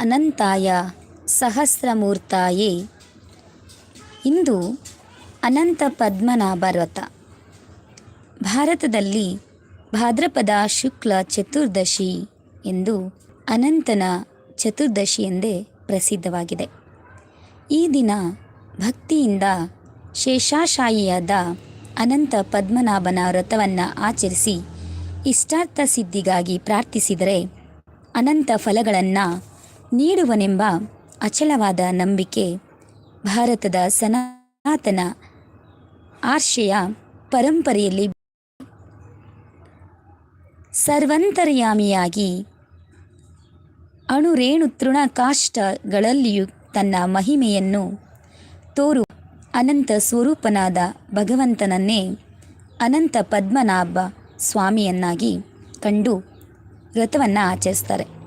ಅನಂತಾಯ ಸಹಸ್ರಮೂರ್ತಾಯೇ. ಇಂದು ಅನಂತ ಪದ್ಮನಾಭ ವ್ರತ ಭಾರತದಲ್ಲಿ ಭಾದ್ರಪದ ಶುಕ್ಲ ಚತುರ್ದಶಿ ಎಂದು ಅನಂತನ ಚತುರ್ದಶಿ ಎಂದೇ ಪ್ರಸಿದ್ಧವಾಗಿದೆ. ಈ ದಿನ ಭಕ್ತಿಯಿಂದ ಶೇಷಾಶಾಯಿಯಾದ ಅನಂತ ಪದ್ಮನಾಭನ ವ್ರತವನ್ನು ಆಚರಿಸಿ ಇಷ್ಟಾರ್ಥ ಸಿದ್ಧಿಗಾಗಿ ಪ್ರಾರ್ಥಿಸಿದರೆ ಅನಂತ ಫಲಗಳನ್ನು ನೀಡುವನೆಂಬ ಅಚಲವಾದ ನಂಬಿಕೆ ಭಾರತದ ಸನಾತನ ಆರ್ಷೆಯ ಪರಂಪರೆಯಲ್ಲಿ ಸರ್ವಂತರ್ಯಾಮಿಯಾಗಿ ಅಣುರೇಣು ತೃಣಕಾಷ್ಟಗಳಲ್ಲಿಯೂ ತನ್ನ ಮಹಿಮೆಯನ್ನು ತೋರು ಅನಂತ ಸ್ವರೂಪನಾದ ಭಗವಂತನನ್ನೇ ಅನಂತ ಪದ್ಮನಾಭ ಸ್ವಾಮಿಯನ್ನಾಗಿ ಕಂಡು ವ್ರತವನ್ನು ಆಚರಿಸ್ತಾರೆ.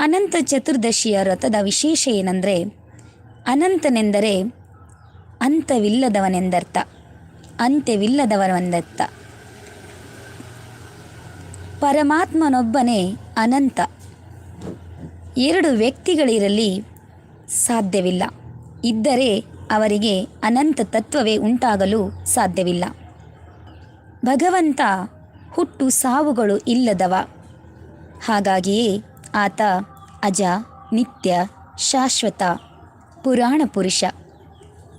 ಅನಂತ ಚತುರ್ದಶಿಯ ವ್ರತದ ವಿಶೇಷ ಏನಂದರೆ, ಅನಂತನೆಂದರೆ ಅಂತವಿಲ್ಲದವನೆಂದರ್ಥ, ಅಂತ್ಯವಿಲ್ಲದವನೆಂದರ್ಥ. ಪರಮಾತ್ಮನೊಬ್ಬನೇ ಅನಂತ. ಎರಡು ವ್ಯಕ್ತಿಗಳಿರಲಿ ಸಾಧ್ಯವಿಲ್ಲ. ಇದ್ದರೆ ಅವರಿಗೆ ಅನಂತ ತತ್ವವೇ ಉಂಟಾಗಲು ಸಾಧ್ಯವಿಲ್ಲ. ಭಗವಂತ ಹುಟ್ಟು ಸಾವುಗಳು ಇಲ್ಲದವ. ಹಾಗಾಗಿಯೇ ಆತ ಅಜ, ನಿತ್ಯ, ಶಾಶ್ವತ, ಪುರಾಣ ಪುರುಷ.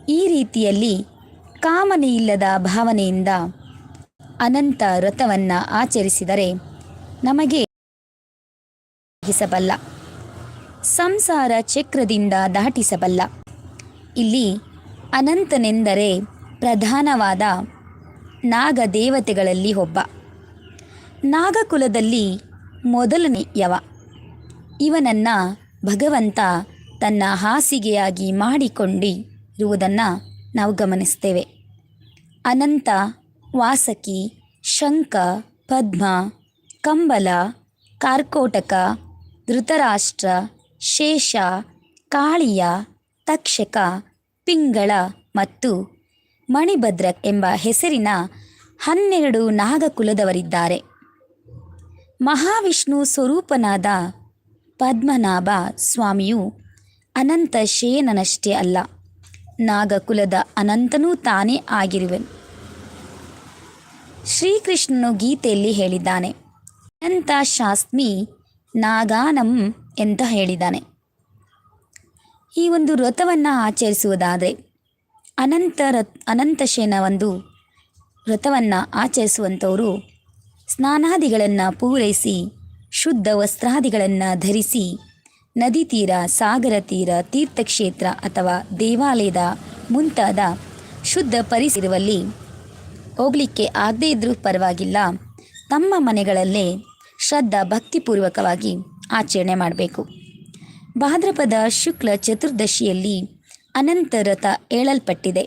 ಈ ರೀತಿಯಲ್ಲಿ ಕಾಮನೆಯಿಲ್ಲದ ಭಾವನೆಯಿಂದ ಅನಂತ ವ್ರತವನ್ನು ಆಚರಿಸಿದರೆ ನಮಗೆ ದಾಟಿಸಬಲ್ಲ. ಸಂಸಾರ ಚಕ್ರದಿಂದ ದಾಟಿಸಬಲ್ಲ. ಇಲ್ಲಿ ಅನಂತನೆಂದರೆ ಪ್ರಧಾನವಾದ ನಾಗದೇವತೆಗಳಲ್ಲಿ ಒಬ್ಬ. ನಾಗಕುಲದಲ್ಲಿ ಮೊದಲನೆಯವ. ಇವನನ್ನು ಭಗವಂತ ತನ್ನ ಹಾಸಿಗೆಯಾಗಿ ಮಾಡಿಕೊಂಡಿರುವುದನ್ನು ನಾವು ಗಮನಿಸ್ತೇವೆ. ಅನಂತ, ವಾಸಕಿ ಶಂಕ ಪದ್ಮ, ಕಂಬಲ, ಕಾರ್ಕೋಟಕ, ಧೃತರಾಷ್ಟ್ರ, ಶೇಷ, ಕಾಳಿಯ, ತಕ್ಷಕ, ಪಿಂಗಳ ಮತ್ತು ಮಣಿಭದ್ರ ಎಂಬ ಹೆಸರಿನ ಹನ್ನೆರಡು ನಾಗಕುಲದವರಿದ್ದಾರೆ. ಮಹಾವಿಷ್ಣು ಸ್ವರೂಪನಾದ ಪದ್ಮನಾಭ ಸ್ವಾಮಿಯು ಅನಂತ ಶೇನನಷ್ಟೇ ಅಲ್ಲ, ನಾಗಕುಲದ ಅನಂತನೂ ತಾನೇ ಆಗಿರುವೆನು. ಶ್ರೀಕೃಷ್ಣನು ಗೀತೆಯಲ್ಲಿ ಹೇಳಿದ್ದಾನೆ, ಅನಂತ ಶಾಸ್ಮಿ ನಾಗಾನಂ ಅಂತ ಹೇಳಿದ್ದಾನೆ. ಈ ಒಂದು ವ್ರತವನ್ನು ಆಚರಿಸುವುದಾದರೆ, ಅನಂತ ರತ್ ಅನಂತಶೇನ ಒಂದು ವ್ರತವನ್ನು ಆಚರಿಸುವಂಥವರು ಸ್ನಾನಾದಿಗಳನ್ನು ಪೂರೈಸಿ ಶುದ್ಧ ವಸ್ತ್ರಾದಿಗಳನ್ನು ಧರಿಸಿ ನದಿ ತೀರ, ಸಾಗರ ತೀರ, ತೀರ್ಥಕ್ಷೇತ್ರ ಅಥವಾ ದೇವಾಲಯದ ಮುಂತಾದ ಶುದ್ಧ ಪರಿಸರದಲ್ಲಿ ಹೋಗಲಿಕ್ಕೆ ಆಗದೇ ಇದ್ದರೂ ಪರವಾಗಿಲ್ಲ. ತಮ್ಮ ಮನೆಗಳಲ್ಲೇ ಶ್ರದ್ಧಾ ಭಕ್ತಿಪೂರ್ವಕವಾಗಿ ಆಚರಣೆ ಮಾಡಬೇಕು. ಭಾದ್ರಪದ ಶುಕ್ಲ ಚತುರ್ದಶಿಯಲ್ಲಿ ಅನಂತ ರಥ ಏಳಲ್ಪಟ್ಟಿದೆ.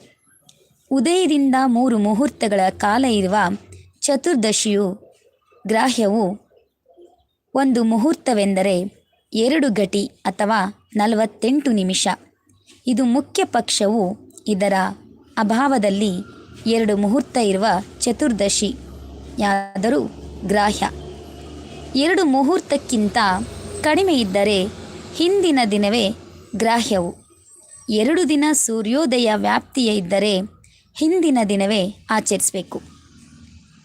ಉದಯದಿಂದ ಮೂರು ಮುಹೂರ್ತಗಳ ಕಾಲ ಇರುವ ಚತುರ್ದಶಿಯು ಗ್ರಾಹ್ಯವು ಒಂದು ಮುಹೂರ್ತವೆಂದರೆ ಎರಡು ಗಟಿ ಅಥವಾ ನಲವತ್ತೆಂಟು ನಿಮಿಷ. ಇದು ಮುಖ್ಯ ಪಕ್ಷವು ಇದರ ಅಭಾವದಲ್ಲಿ ಎರಡು ಮುಹೂರ್ತ ಇರುವ ಚತುರ್ದಶಿ, ಯಾದರೂ ಗ್ರಾಹ್ಯ. ಎರಡು ಮುಹೂರ್ತಕ್ಕಿಂತ ಕಡಿಮೆ ಇದ್ದರೆ ಹಿಂದಿನ ದಿನವೇ ಗ್ರಾಹ್ಯವು. ಎರಡು ದಿನ ಸೂರ್ಯೋದಯ ವ್ಯಾಪ್ತಿಯ ಇದ್ದರೆ ಹಿಂದಿನ ದಿನವೇ ಆಚರಿಸಬೇಕು.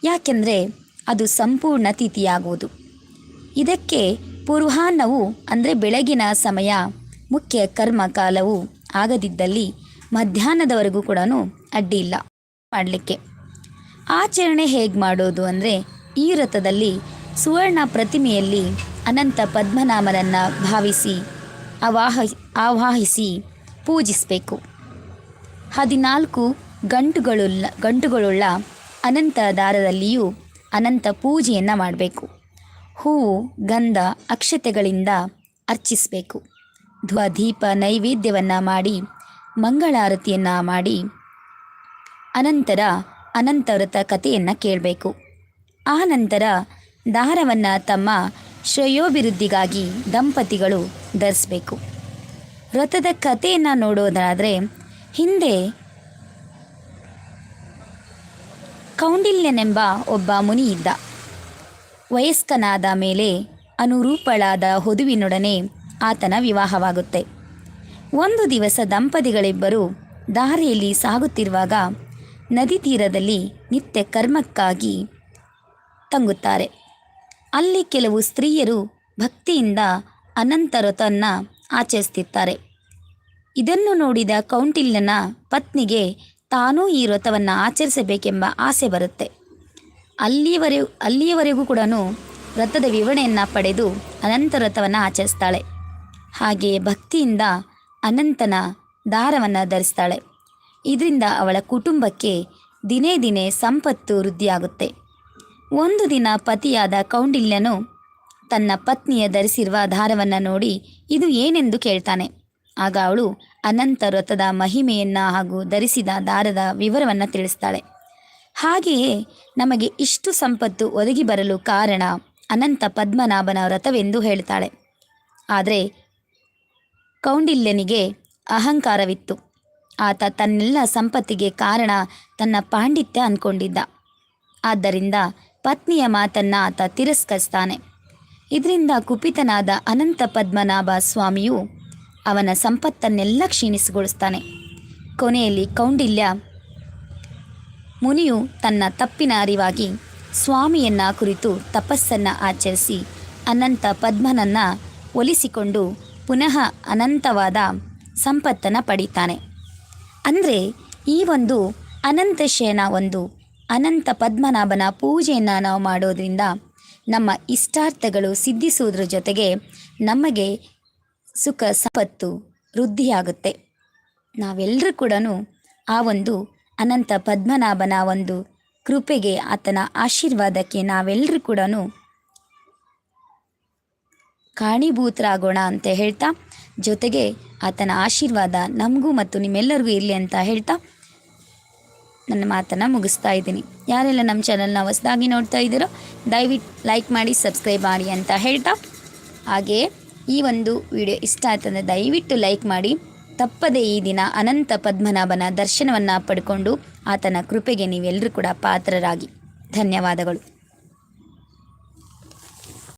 ಯಾಕೆಂದರೆ ಅದು ಸಂಪೂರ್ಣ ತಿಥಿಯಾಗುವುದು. ಇದಕ್ಕೆ ಪೂರ್ವಾಹ್ನವು ಅಂದರೆ ಬೆಳಗಿನ ಸಮಯ, ಮುಖ್ಯ ಕರ್ಮಕಾಲವು ಆಗದಿದ್ದಲ್ಲಿ ಮಧ್ಯಾಹ್ನದವರೆಗೂ ಕೂಡ ಅಡ್ಡಿ ಇಲ್ಲ ಮಾಡಲಿಕ್ಕೆ. ಆಚರಣೆ ಹೇಗೆ ಮಾಡೋದು ಅಂದರೆ ಈ ವ್ರತದಲ್ಲಿ ಸುವರ್ಣ ಪ್ರತಿಮೆಯಲ್ಲಿ ಅನಂತ ಪದ್ಮನಾಮನನ್ನು ಭಾವಿಸಿ ಅವಾಹ ಆವಾಹಿಸಿ ಪೂಜಿಸಬೇಕು. ಹದಿನಾಲ್ಕು ಗಂಟುಗಳುಳ್ಳ ಗಂಟುಗಳುಳ್ಳ ಅನಂತ ದಾರದಲ್ಲಿಯೂ ಅನಂತ ಪೂಜೆಯನ್ನು ಮಾಡಬೇಕು. ಹೂವು ಗಂಧ ಅಕ್ಷತೆಗಳಿಂದ ಅರ್ಚಿಸಬೇಕು. ಧ್ವ ದೀಪ ನೈವೇದ್ಯವನ್ನು ಮಾಡಿ, ಮಂಗಳಾರತಿಯನ್ನು ಮಾಡಿ, ಅನಂತರ ಅನಂತ ವ್ರತ ಕಥೆಯನ್ನು ಕೇಳಬೇಕು. ಆ ನಂತರ ದಾರವನ್ನು ತಮ್ಮ ಶ್ರೇಯೋಭಿವೃದ್ಧಿಗಾಗಿ ದಂಪತಿಗಳು ಧರಿಸಬೇಕು. ವ್ರತದ ಕಥೆಯನ್ನು ನೋಡೋದಾದರೆ, ಹಿಂದೆ ಕೌಂಡಿಲ್ಯನೆಂಬ ಒಬ್ಬ ಮುನಿ ಇದ್ದ ವಯಸ್ಕನಾದ ಮೇಲೆ ಅನುರೂಪಳಾದ ಹೊದುವಿನೊಡನೆ ಆತನ ವಿವಾಹವಾಗುತ್ತೆ. ಒಂದು ದಿವಸ ದಂಪತಿಗಳಿಬ್ಬರು ದಾರಿಯಲ್ಲಿ ಸಾಗುತ್ತಿರುವಾಗ ನದಿ ತೀರದಲ್ಲಿ ನಿತ್ಯ ಕರ್ಮಕ್ಕಾಗಿ ತಂಗುತ್ತಾರೆ. ಅಲ್ಲಿ ಕೆಲವು ಸ್ತ್ರೀಯರು ಭಕ್ತಿಯಿಂದ ಅನಂತ ವ್ರತವನ್ನು ಆಚರಿಸ್ತಿರ್ತಾರೆ ಇದನ್ನು ನೋಡಿದ ಕೌಂಟಿಲ್ಯನ ಪತ್ನಿಗೆ ತಾನೂ ಈ ವ್ರತವನ್ನು ಆಚರಿಸಬೇಕೆಂಬ ಆಸೆ ಬರುತ್ತೆ. ಅಲ್ಲಿಯವರೆಗೂ ಅಲ್ಲಿಯವರೆಗೂ ಕೂಡ ವ್ರತದ ವಿವರಣೆಯನ್ನು ಪಡೆದು ಅನಂತ ವ್ರತವನ್ನು ಆಚರಿಸ್ತಾಳೆ. ಹಾಗೆಯೇ ಭಕ್ತಿಯಿಂದ ಅನಂತನ ದಾರವನ್ನು ಧರಿಸ್ತಾಳೆ. ಇದರಿಂದ ಅವಳ ಕುಟುಂಬಕ್ಕೆ ದಿನೇ ದಿನೇ ಸಂಪತ್ತು ವೃದ್ಧಿಯಾಗುತ್ತೆ. ಒಂದು ದಿನ ಪತಿಯಾದ ಕೌಂಡಿಲ್ಯನು ತನ್ನ ಪತ್ನಿಯ ಧರಿಸಿರುವ ದಾರವನ್ನು ನೋಡಿ ಇದು ಏನೆಂದು ಕೇಳ್ತಾನೆ. ಆಗ ಅವಳು ಅನಂತ ವ್ರತದ ಮಹಿಮೆಯನ್ನು ಹಾಗೂ ಧರಿಸಿದ ದಾರದ ವಿವರವನ್ನು ತಿಳಿಸ್ತಾಳೆ. ಹಾಗೆಯೇ ನಮಗೆ ಇಷ್ಟು ಸಂಪತ್ತು ಒದಗಿ ಬರಲು ಕಾರಣ ಅನಂತ ಪದ್ಮನಾಭನ ವ್ರತವೆಂದು ಹೇಳ್ತಾಳೆ. ಆದರೆ ಕೌಂಡಿಲ್ಯನಿಗೆ ಅಹಂಕಾರವಿತ್ತು. ಆತ ತನ್ನೆಲ್ಲ ಸಂಪತ್ತಿಗೆ ಕಾರಣ ತನ್ನ ಪಾಂಡಿತ್ಯ ಅಂದ್ಕೊಂಡಿದ್ದ ಆದ್ದರಿಂದ ಪತ್ನಿಯ ಮಾತನ್ನು ಆತ ತಿರಸ್ಕರಿಸ್ತಾನೆ. ಇದರಿಂದ ಕುಪಿತನಾದ ಅನಂತ ಪದ್ಮನಾಭ ಸ್ವಾಮಿಯು ಅವನ ಸಂಪತ್ತನ್ನೆಲ್ಲ ಕ್ಷೀಣಿಸಿಗೊಳಿಸ್ತಾನೆ. ಕೊನೆಯಲ್ಲಿ ಕೌಂಡಿಲ್ಯ ಮುನಿಯು ತನ್ನ ತಪ್ಪಿನ ಅರಿವಾಗಿ ಸ್ವಾಮಿಯನ್ನ ಕುರಿತು ತಪಸ್ಸನ್ನು ಆಚರಿಸಿ ಅನಂತ ಪದ್ಮನನ್ನ ಒಲಿಸಿಕೊಂಡು ಪುನಃ ಅನಂತವಾದ ಸಂಪತ್ತನ್ನು ಪಡಿತಾನೆ. ಅಂದರೆ ಈ ಒಂದು ಅನಂತ ಶಯನ ಒಂದು ಅನಂತ ಪದ್ಮನಾಭನ ಪೂಜೆಯನ್ನು ನಾವು ಮಾಡೋದ್ರಿಂದ ನಮ್ಮ ಇಷ್ಟಾರ್ಥಗಳು ಸಿದ್ಧಿಸುವುದರ ಜೊತೆಗೆ ನಮಗೆ ಸುಖ ಸಂಪತ್ತು ವೃದ್ಧಿಯಾಗುತ್ತೆ. ನಾವೆಲ್ಲರೂ ಕೂಡ ಆ ಒಂದು ಅನಂತ ಪದ್ಮನಾಭನ ಒಂದು ಕೃಪೆಗೆ ಆತನ ಆಶೀರ್ವಾದಕ್ಕೆ ನಾವೆಲ್ಲರೂ ಕೂಡ ಕಾಣೀಭೂತರಾಗೋಣ ಅಂತ ಹೇಳ್ತಾ, ಜೊತೆಗೆ ಆತನ ಆಶೀರ್ವಾದ ನಮಗೂ ಮತ್ತು ನಿಮ್ಮೆಲ್ಲರಿಗೂ ಇರಲಿ ಅಂತ ಹೇಳ್ತಾ ನನ್ನ ಮಾತನ್ನು ಮುಗಿಸ್ತಾ ಇದ್ದೀನಿ. ಯಾರೆಲ್ಲ ನಮ್ಮ ಚಾನಲ್ನ ಹೊಸದಾಗಿ ನೋಡ್ತಾ ಇದ್ದೀರೋ, ದಯವಿಟ್ಟು ಲೈಕ್ ಮಾಡಿ ಸಬ್ಸ್ಕ್ರೈಬ್ ಮಾಡಿ ಅಂತ ಹೇಳ್ತಾ, ಹಾಗೆಯೇ ಈ ಒಂದು ವಿಡಿಯೋ ಇಷ್ಟ ಆಯ್ತಂದರೆ ದಯವಿಟ್ಟು ಲೈಕ್ ಮಾಡಿ. ತಪ್ಪದೇ ಈ ದಿನ ಅನಂತ ಪದ್ಮನಾಭನ ದರ್ಶನವನ್ನು ಪಡ್ಕೊಂಡು ಆತನ ಕೃಪೆಗೆ ನೀವೆಲ್ಲರೂ ಕೂಡ ಪಾತ್ರರಾಗಿ. ಧನ್ಯವಾದಗಳು.